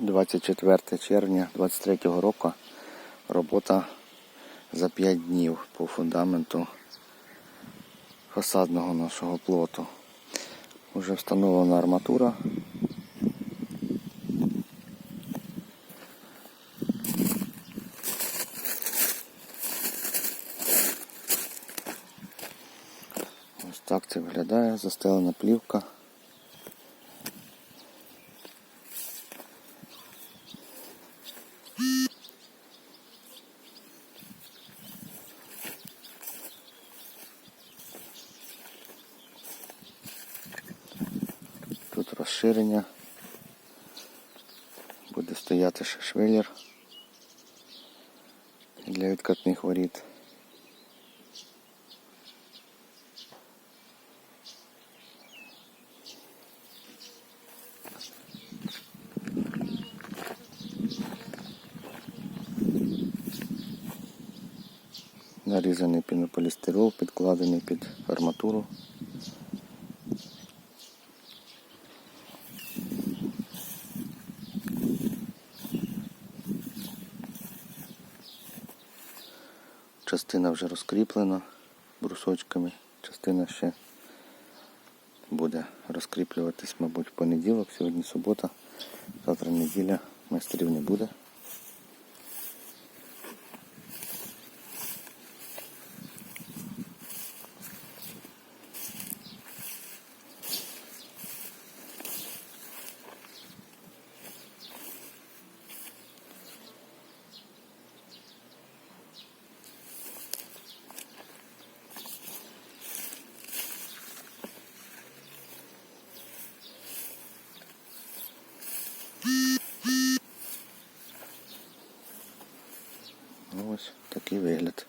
24 червня 23 року. Робота за 5 днів по фундаменту фасадного нашого плоту. Уже встановлена арматура. Ось так це виглядає, застелена плівка. Розширення. Буде стояти ще швеллер для відкатних воріт. Нарізаний пінополістирол, підкладений під арматуру. Частина вже розкріплена брусочками, частина ще буде розкріплюватись, мабуть, в понеділок, сьогодні субота, завтра неділя, майстрів не буде. Ну, ось такий вигляд.